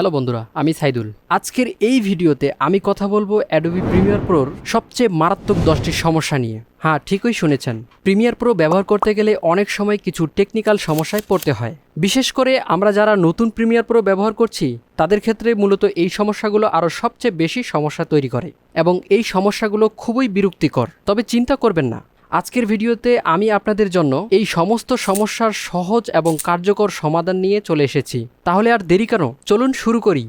Hello বন্ধুরা, আমি সাইদুল। আজকের এই ভিডিওতে আমি কথা বলব অ্যাডোবি প্রিমিয়ার প্রোর সবচেয়ে মারাত্মক দশটি সমস্যা নিয়ে। হ্যাঁ ঠিকই শুনেছেন। প্রিমিয়ার প্রো ব্যবহার করতে গেলে অনেক সময় কিছু টেকনিক্যাল সমস্যায় পড়তে হয়। বিশেষ করে আমরা যারা নতুন প্রিমিয়ার প্রো ব্যবহার করছি, তাদের ক্ষেত্রে মূলত এই সমস্যাগুলো আরও সবচেয়ে বেশি সমস্যা তৈরি করে এবং এই সমস্যাগুলো খুবই বিরক্তিকর। তবে চিন্তা করবেন না আজকের ভিডিওতে আমি আপনাদের জন্য এই সমস্ত সমস্যার সহজ এবং কার্যকর সমাধান নিয়ে চলে এসেছি। তাহলে আর দেরি কেন? চলুন শুরু করি।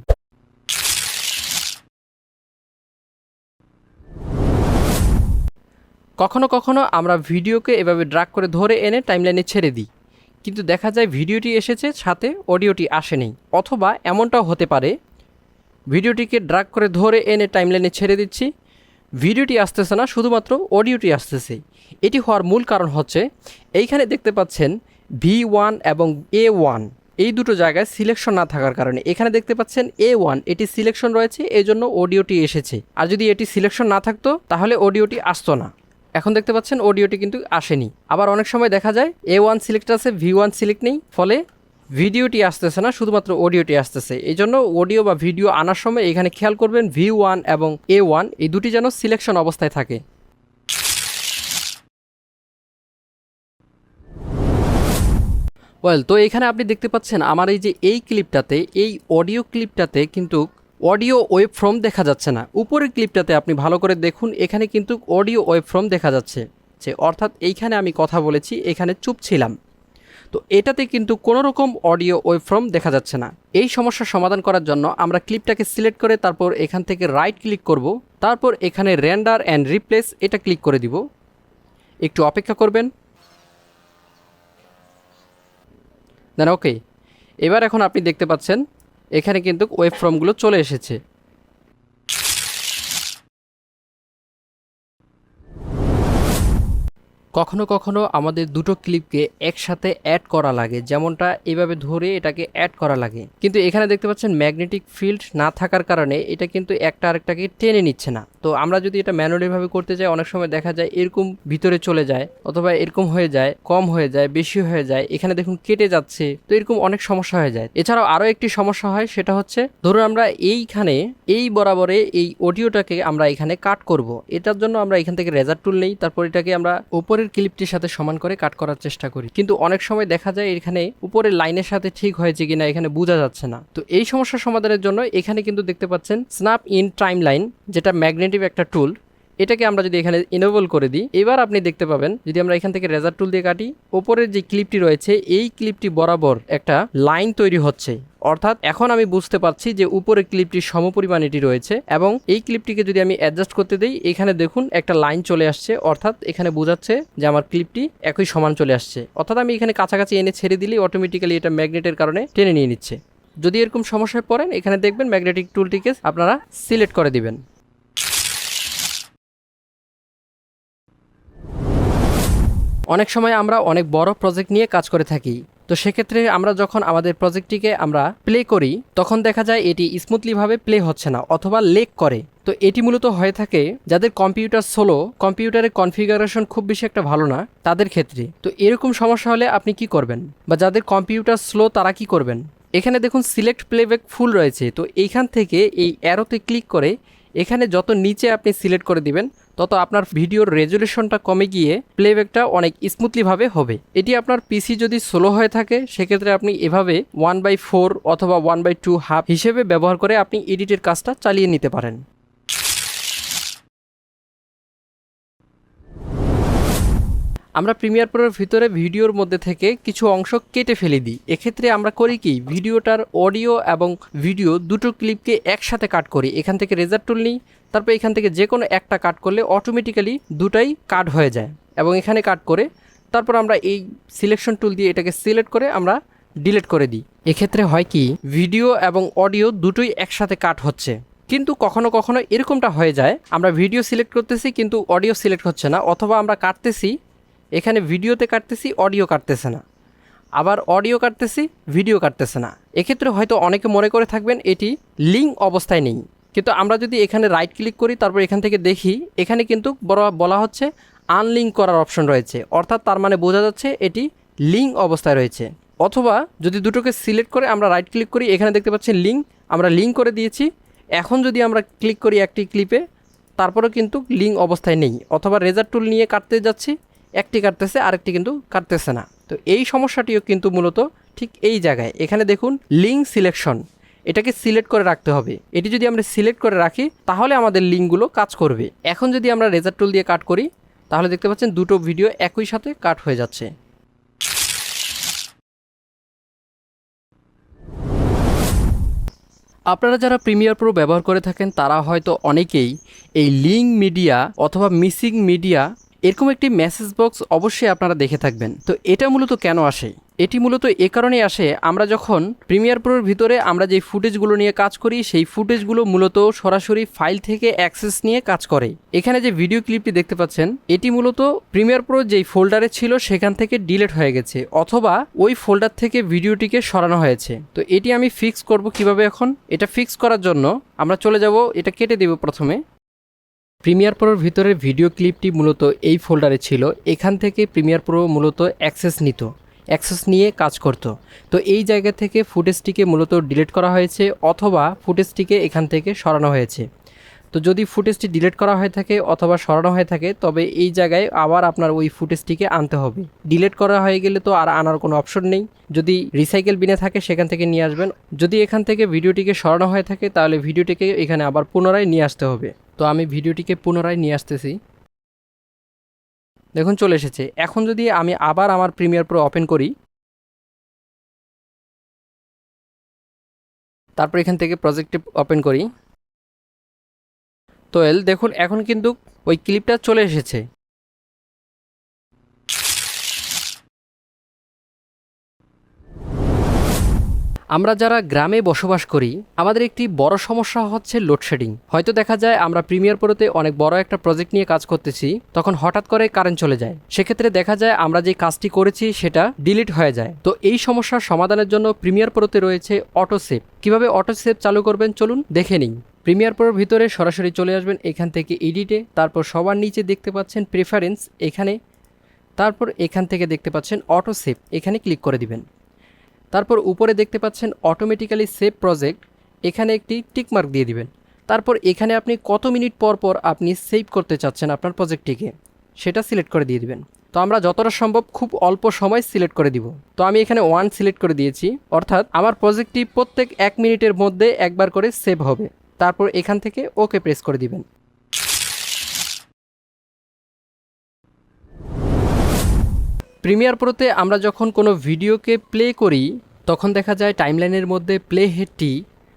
কখনো কখনো আমরা ভিডিওকে এভাবে ড্রাগ করে ধরে এনে টাইমলাইনে ছেড়ে দিই। কিন্তু দেখা যায় ভিডিওটি এসেছে, সাথে অডিওটি আসেনি অথবা এমনটাও হতে পারে, ভিডিওটিকে ড্রাগ করে ধরে এনে টাইমলাইনে ছেড়ে দিচ্ছি ভিডিওটি আসতেছে না, শুধুমাত্র অডিওটি আসতেছে। এটি হওয়ার মূল কারণ হচ্ছে, এইখানে দেখতে পাচ্ছেন ভি ওয়ান এবং এ ওয়ান। এই দুটো জায়গায় সিলেকশন না থাকার কারণে। এখানে দেখতে পাচ্ছেন এ ওয়ান, এটি সিলেকশন রয়েছে এই জন্য অডিওটি এসেছে। আর যদি এটি সিলেকশন না থাকতো, তাহলে অডিওটি আসতো না। এখন দেখতে পাচ্ছেন, অডিওটি কিন্তু আসেনি। আবার অনেক সময় দেখা যায়, এ ওয়ান সিলেক্ট আছে, ভি ওয়ান সিলেক্ট নেই, ফলে ভিডিওটি আসতেছে না, শুধুমাত্র অডিওটি আসতেছে। এই জন্য অডিও বা ভিডিও আনার সময় এখানে খেয়াল করবেন ভি ওয়ান এবং এ ওয়ান, এই দুটি যেন সিলেকশন অবস্থায় থাকে। ওয়েল, তো এখানে আপনি দেখতে পাচ্ছেন, আমার এই যে এই ক্লিপটাতে, এই অডিও ক্লিপটাতে কিন্তু অডিও ওয়েব ফ্রম দেখা যাচ্ছে না। উপরের ক্লিপটাতে আপনি ভালো করে দেখুন, এখানে কিন্তু অডিও ওয়েব ফ্রম দেখা যাচ্ছে। অর্থাৎ এইখানে আমি কথা বলেছি, এখানে চুপ ছিলাম। তো এটাতে কিন্তু কোনো রকম অডিও ওয়েব ফ্রম দেখা যাচ্ছে না। এই সমস্যার সমাধান করার জন্য আমরা ক্লিপটাকে সিলেক্ট করে তারপর এখান থেকে রাইট ক্লিক করব, তারপর এখানে র্যান্ডার অ্যান্ড রিপ্লেস এটা ক্লিক করে দিব। একটু অপেক্ষা করবেন। দেন ওকে, এবার এখন আপনি দেখতে পাচ্ছেন, এখানে কিন্তু ওয়েব ফর্মগুলো চলে এসেছে। কখনো কখনো আমাদের দুটো ক্লিপকে একসাথে অ্যাড করা লাগে। যেমনটা এভাবে ধরে এটাকে অ্যাড করা লাগে। কিন্তু এখানে দেখতে পাচ্ছেন ম্যাগনেটিক ফিল্ড না থাকার কারণে এটা কিন্তু একটা আরেকটাকে টেনে নিচ্ছে না। তো আমরা যদি এটা ম্যানুয়ালিভাবে করতে যাই, অনেক সময় দেখা যায় এরকম ভিতরে চলে যায় অথবা এরকম হয়ে যায়, কম হয়ে যায়, বেশি হয়ে যায়, এখানে দেখুন কেটে যাচ্ছে, তো এরকম অনেক সমস্যা হয়ে যায়। এছাড়াও আরও একটি সমস্যা হয়, সেটা হচ্ছে ধরুন আমরা এইখানে, এই বরাবরে এই অডিওটাকে আমরা এখানে কাট করব। এটার জন্য আমরা এখান থেকে রেজার টুল নেই, তারপর এটাকে আমরা উপরের ক্লিপটির সাথে সমান করে কাট করার চেষ্টা করি। কিন্তু অনেক সময় দেখা যায় এখানে উপরের লাইনের সাথে ঠিক হয়েছে কিনা এখানে বোঝা যাচ্ছে না। তো এই সমস্যার সমাধানের জন্য এখানে কিন্তু দেখতে পাচ্ছেন স্ন্যাপ ইন টাইম লাইন যেটা ম্যাগনেটিভ একটা টুল এটাকে আমরা যদি এখানে ইনেবল করে দিই, এবার আপনি দেখতে পাবেন, যদি আমরা এখান থেকে রেজার টুল দিয়ে কাটি, ওপরের যে ক্লিপটি রয়েছে, এই ক্লিপটি বরাবর একটা লাইন তৈরি হচ্ছে। অর্থাৎ এখন আমি বুঝতে পারছি যে উপরের ক্লিপটির সমপরিমাণ এটি রয়েছে এবং এই ক্লিপটিকে যদি আমি অ্যাডজাস্ট করতে দিই, এখানে দেখুন একটা লাইন চলে আসছে, অর্থাৎ এখানে বোঝাচ্ছে যে আমার ক্লিপটি একই সমান চলে আসছে। অর্থাৎ আমি এখানে কাছাকাছি এনে ছেড়ে দিলেই অটোমেটিক্যালি এটা ম্যাগনেটের কারণে টেনে নিয়ে নিচ্ছে। যদি এরকম সমস্যায় পড়েন, এখানে দেখবেন ম্যাগনেটিক টুলটিকে আপনারা সিলেক্ট করে দিবেন। অনেক সময় আমরা অনেক বড় প্রজেক্ট নিয়ে কাজ করে থাকি। তো সেক্ষেত্রে আমরা যখন আমাদের প্রজেক্টটিকে আমরা প্লে করি, তখন দেখা যায় এটি স্মুথলিভাবে প্লে হচ্ছে না অথবা লেক করে। তো এটি মূলত হয়ে থাকে যাদের কম্পিউটার সোলো কম্পিউটারের কনফিগারেশন খুব বেশি একটা ভালো না, তাদের ক্ষেত্রে। তো এরকম সমস্যা হলে আপনি কি করবেন? বা যাদের কম্পিউটার স্লো তারা কি করবেন? এখানে দেখুন সিলেক্ট প্লেব্যাক ফুল রয়েছে। তো এইখান থেকে এই অ্যারোতে ক্লিক করে এখানে যত নিচে আপনি সিলেক্ট করে দিবেন তত আপনার ভিডিওর রেজুলেশনটা কমে গিয়ে প্লেব্যাকটা অনেক স্মুথলিভাবে হবে। এটি আপনার পিসি যদি স্লো হয়ে থাকে, সেক্ষেত্রে আপনি এভাবে ওয়ান বাই ফোর অথবা ওয়ান বাই টু হাফ হিসেবে ব্যবহার করে আপনি এডিটের কাজটা চালিয়ে নিতে পারেন। আমরা প্রিমিয়ার প্রোর ভিতরে ভিডিওর মধ্যে থেকে কিছু অংশ কেটে ফেলে দিই। এক্ষেত্রে আমরা করি কি, ভিডিওটার অডিও এবং ভিডিও দুটো ক্লিপকে একসাথে কাট করি। এখান থেকে রেজার টুল নিই, তারপর এখান থেকে যে কোনো একটা কাট করলে অটোমেটিক্যালি দুটাই কাট হয়ে যায় এবং এখানে কাট করে তারপর আমরা এই সিলেকশন টুল দিয়ে এটাকে সিলেক্ট করে আমরা ডিলিট করে দিই। এক্ষেত্রে হয় কি, ভিডিও এবং অডিও দুটোই একসাথে কাট হচ্ছে। কিন্তু কখনো কখনো এরকমটা হয়ে যায়, আমরা ভিডিও সিলেক্ট করতেছি কিন্তু অডিও সিলেক্ট হচ্ছে না, অথবা আমরা কাটতেছি এখানে ভিডিওতে কাটতেছি, অডিও কাটতেছে না। আবার অডিও কাটতেছি, ভিডিও কাটতেছে না। এক্ষেত্রে হয়তো অনেকে মনে করে থাকবেন এটি লিঙ্ক অবস্থায় নেই। কিন্তু আমরা যদি এখানে রাইট ক্লিক করি, তারপর এখান থেকে দেখি, এখানে কিন্তু বড়, বলা হচ্ছে আনলিঙ্ক করার অপশন রয়েছে। অর্থাৎ তার মানে বোঝা যাচ্ছে এটি লিঙ্ক অবস্থায় রয়েছে। অথবা যদি দুটোকে সিলেক্ট করে আমরা রাইট ক্লিক করি, এখানে দেখতে পাচ্ছি লিঙ্ক আমরা লিঙ্ক করে দিয়েছি। এখন যদি আমরা ক্লিক করি একটি ক্লিপে তারপরেও কিন্তু লিঙ্ক অবস্থায় নেই। অথবা রেজার টুল নিয়ে কাটতে যাচ্ছি একটি কাটতেছে, আরেকটি কিন্তু কাটতেছে না। তো এই সমস্যাটিও কিন্তু মূলত ঠিক এই জায়গায়। এখানে দেখুন লিঙ্ক সিলেকশন, এটাকে সিলেক্ট করে রাখতে হবে। এটি যদি আমরা সিলেক্ট করে রাখি, তাহলে আমাদের লিঙ্কগুলো কাজ করবে। এখন যদি আমরা রেজার টুল দিয়ে কাট করি, তাহলে দেখতে পাচ্ছেন দুটো ভিডিও একই সাথে কাট হয়ে যাচ্ছে। আপনারা যারা প্রিমিয়ার প্রো ব্যবহার করে থাকেন, তারা হয়তো অনেকেই এই লিঙ্ক মিডিয়া অথবা মিসিং মিডিয়া এরকম একটি মেসেজ বক্স অবশ্যই আপনারা দেখে থাকবেন। তো এটা মূলত কেন আসে? এটি মূলত এ কারণেই আসে, আমরা যখন প্রিমিয়ার প্রোর ভিতরে আমরা যে ফুটেজগুলো নিয়ে কাজ করি, সেই ফুটেজগুলো মূলত সরাসরি ফাইল থেকে অ্যাক্সেস নিয়ে কাজ করে। এখানে যে ভিডিও ক্লিপটি দেখতে পাচ্ছেন, এটি মূলত প্রিমিয়ার প্রো যেই ফোল্ডারে ছিল, সেখান থেকে ডিলিট হয়ে গেছে, অথবা ওই ফোল্ডার থেকে ভিডিওটিকে সরানো হয়েছে। তো এটি আমি ফিক্স করব কীভাবে এখন? এটা ফিক্স করার জন্য আমরা চলে যাব, এটা কেটে দেব প্রথমে। প্রিমিয়ার প্রোর ভিতরে ভিডিও ক্লিপটি মূলত এই ফোল্ডারে ছিল। এখান থেকে প্রিমিয়ার প্রো মূলত অ্যাক্সেস নিত অ্যাক্সেস নিয়ে কাজ করত। তো এই জায়গা থেকে ফুটেজটিকে মূলত ডিলিট করা হয়েছে অথবা ফুটেজটিকে এখান থেকে সরানো হয়েছে। তো যদি ফুটেজটি ডিলিট করা হয়ে থাকে অথবা সরানো হয়ে থাকে, তবে এই জায়গায় আবার আপনার ওই ফুটেজটিকে আনতে হবে। ডিলিট করা হয়ে গেলে তো আর আনার কোনো অপশন নেই। যদি রিসাইকেল বিনে থাকে, সেখান থেকে নিয়ে আসবেন। যদি এখান থেকে ভিডিওটিকে সরানো হয়ে থাকে, তাহলে ভিডিওটিকে এখানে আবার পুনরায় নিয়ে আসতে হবে। তো আমি ভিডিওটিকে পুনরায় নিয়ে আসতেছি। দেখুন, চলে এসেছে। এখন যদি আমি আবার আমার প্রিমিয়ার প্রো ওপেন করি, তারপর এখান থেকে প্রজেক্টে ওপেন করি। তো এল দেখুন এখন কিন্তু ওই ক্লিপটা চলে এসেছে। আমরা যারা গ্রামে বসবাস করি, আমাদের একটি বড় সমস্যা হচ্ছে লোডশেডিং। হয়তো দেখা যায় আমরা প্রিমিয়ার প্রোতে অনেক বড় একটা প্রজেক্ট নিয়ে কাজ করতেছি, তখন হঠাৎ করে কারেন্ট চলে যায়। সেক্ষেত্রে দেখা যায় আমরা যে কাজটি করেছি, সেটা ডিলিট হয়ে যায়। তো এই সমস্যার সমাধানের জন্য প্রিমিয়ার প্রোতে রয়েছে অটো সেভ কীভাবে অটো সেভ চালু করবেন চলুন দেখে নিন প্রিমিয়ার প্রোর ভিতরে সরাসরি চলে আসবেন এখান থেকে এডিটে, তারপর সবার নিচে দেখতে পাচ্ছেন প্রেফারেন্স এখানে, তারপর এখান থেকে দেখতে পাচ্ছেন অটো সেভ এখানে ক্লিক করে দিবেন। তারপর উপরে দেখতে পাচ্ছেন অটোমেটিক্যালি সেভ প্রজেক্ট এখানে একটি টিকমার্ক দিয়ে দিবেন। তারপর এখানে আপনি কত মিনিট পর পর আপনি সেভ করতে চাচ্ছেন আপনার প্রজেক্টটিকে সেটা সিলেক্ট করে দিয়ে দিবেন। তো আমরা যতটা সম্ভব খুব অল্প সময় সিলেক্ট করে দিব। তো আমি এখানে ওয়ান সিলেক্ট করে দিয়েছি, অর্থাৎ আমার প্রজেক্টটি প্রত্যেক এক মিনিটের মধ্যে একবার করে সেভ হবে। তারপর এখান থেকে ওকে প্রেস করে দিবেন। প্রিমিয়ার প্রোতে আমরা যখন কোনো ভিডিওকে প্লে করি, তখন দেখা যায় টাইমলাইনের মধ্যে প্লে হেডটি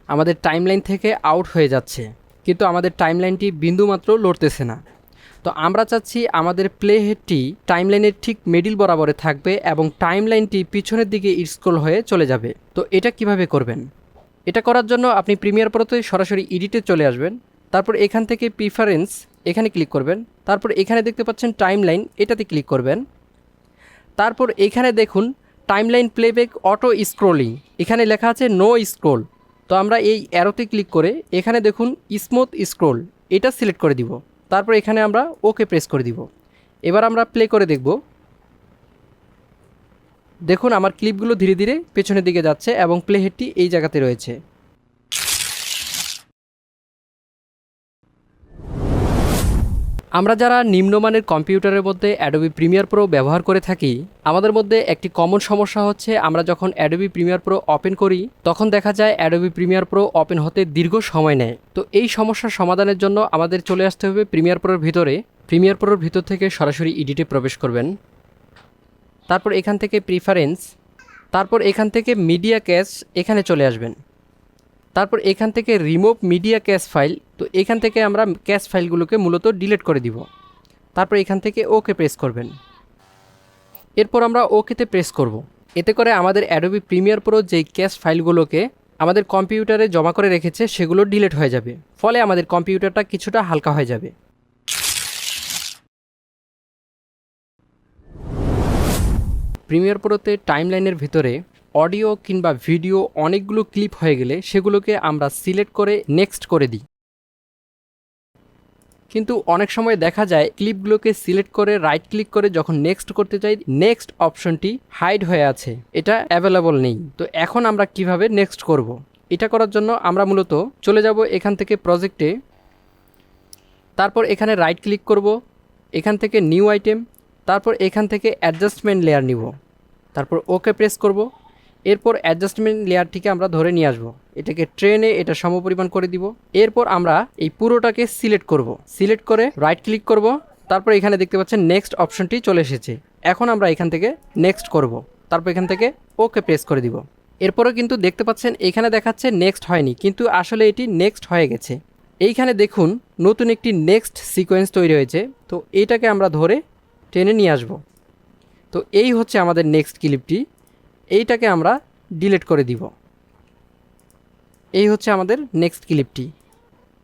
আমাদের টাইমলাইন থেকে আউট হয়ে যাচ্ছে। কিন্তু আমাদের টাইমলাইনটি বিন্দুমাত্র লড়তেছে না। তো আমরা চাচ্ছি আমাদের প্লে হেডটি টাইমলাইনের ঠিক মিডিল বরাবরে থাকবে এবং টাইমলাইনটি পিছনের দিকে স্ক্রল হয়ে চলে যাবে। তো এটা কীভাবে করবেন? এটা করার জন্য আপনি প্রিমিয়ার প্রোতে সরাসরি এডিটে চলে আসবেন। তারপর এখান থেকে প্রিফারেন্স এখানে ক্লিক করবেন। তারপর এখানে দেখতে পাচ্ছেন টাইমলাইন, এটাতে ক্লিক করবেন। তারপর এখানে দেখুন টাইমলাইন প্লেব্যাক অটো স্ক্রোলিং এখানে লেখা আছে নো স্ক্রোল তো আমরা এই অ্যারোতে ক্লিক করে এখানে দেখুন স্মুথ স্ক্রোল এটা সিলেক্ট করে দিব। তারপর এখানে আমরা ওকে প্রেস করে দিব। এবার আমরা প্লে করে দেখব। দেখুন, আমার ক্লিপগুলো ধীরে ধীরে পেছনের দিকে যাচ্ছে এবং প্লে হেডটি এই জায়গাতে রয়েছে। আমরা যারা নিম্নমানের কম্পিউটারের মধ্যে অ্যাডোবি প্রিমিয়ার প্রো ব্যবহার করে থাকি, আমাদের মধ্যে একটি কমন সমস্যা হচ্ছে আমরা যখন অ্যাডোবি প্রিমিয়ার প্রো ওপেন করি, তখন দেখা যায় অ্যাডোবি প্রিমিয়ার প্রো ওপেন হতে দীর্ঘ সময় নেয়। তো এই সমস্যার সমাধানের জন্য আমাদের চলে আসতে হবে প্রিমিয়ার প্রোর ভিতরে। প্রিমিয়ার প্রোর ভিতর থেকে সরাসরি ইডিটে প্রবেশ করবেন। তারপর এখান থেকে প্রিফারেন্স তারপর এখান থেকে মিডিয়া ক্যাশ এখানে চলে আসবেন। তারপর এখান থেকে রিমুভ মিডিয়া ক্যাশ ফাইল তো এখান থেকে আমরা ক্যাশ ফাইলগুলোকে মূলত ডিলিট করে দিব। তারপর এখান থেকে ওকে প্রেস করবেন। এরপর আমরা ওকেতে প্রেস করব। এতে করে আমাদের অ্যাডোবি প্রিমিয়ার প্রো যেই ক্যাশ ফাইলগুলোকে আমাদের কম্পিউটারে জমা করে রেখেছে, সেগুলো ডিলিট হয়ে যাবে। ফলে আমাদের কম্পিউটারটা কিছুটা হালকা হয়ে যাবে। প্রিমিয়ার প্রোতে টাইমলাইনের ভিতরে অডিও কিংবা ভিডিও অনেকগুলো ক্লিপ হয়ে গেলে সেগুলোকে আমরা সিলেক্ট করে নেক্সট করে দিই। কিন্তু অনেক সময় দেখা যায় ক্লিপগুলোকে সিলেক্ট করে রাইট ক্লিক করে যখন নেক্সট করতে চাই, নেক্সট অপশনটি হাইড হয়ে আছে। এটা অ্যাভেলেবল নেই। তো এখন আমরা কীভাবে নেক্সট করব। এটা করার জন্য আমরা মূলত চলে যাব এখান থেকে প্রজেক্টে। তারপর এখানে রাইট ক্লিক করব, এখান থেকে নিউ আইটেম, তারপর এখান থেকে অ্যাডজাস্টমেন্ট লেয়ার নিব। তারপর ওকে প্রেস করব। এরপর অ্যাডজাস্টমেন্ট লেয়ারটিকে আমরা ধরে নিয়ে আসব। এটাকে ট্রেনে এটা সমপরিমাণ করে দিব। এরপর আমরা এই পুরোটাকে সিলেক্ট করব। সিলেক্ট করে রাইট ক্লিক করব। তারপর এখানে দেখতে পাচ্ছেন নেক্সট অপশনটি চলে এসেছে। এখন আমরা এখান থেকে নেক্সট করব। তারপর এখান থেকে ওকে প্রেস করে দিব। এরপরও কিন্তু দেখতে পাচ্ছেন এখানে দেখাচ্ছে নেক্সট হয়নি, কিন্তু আসলে এটি নেক্সট হয়ে গেছে। এইখানে দেখুন নতুন একটি নেক্সট সিকোয়েন্স তৈরি হয়েছে। তো এটাকে আমরা ধরে টেনে নিয়ে আসব। তো এই হচ্ছে আমাদের নেক্সট ক্লিপটি এইটাকে আমরা ডিলিট করে দিব। এই হচ্ছে আমাদের নেক্সট ক্লিপটি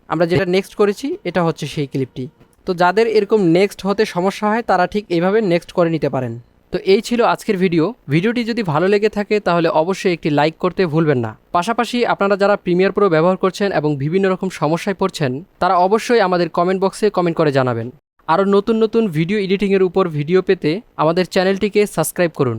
আমরা যেটা নেক্সট করেছি, এটা হচ্ছে সেই ক্লিপটি তো যাদের এরকম নেক্সট হতে সমস্যা হয়, তারা ঠিক এইভাবে নেক্সট করে নিতে পারেন। তো এই ছিল আজকের ভিডিও ভিডিওটি যদি ভালো লেগে থাকে, তাহলে অবশ্যই একটি লাইক করতে ভুলবেন না। পাশাপাশি আপনারা যারা প্রিমিয়ার প্রো ব্যবহার করছেন এবং বিভিন্ন রকম সমস্যায় পড়ছেন, তারা অবশ্যই আমাদের কমেন্ট বক্সে কমেন্ট করে জানাবেন। আরও নতুন নতুন ভিডিও এডিটিংয়ের উপর ভিডিও পেতে আমাদের চ্যানেলটিকে সাবস্ক্রাইব করুন।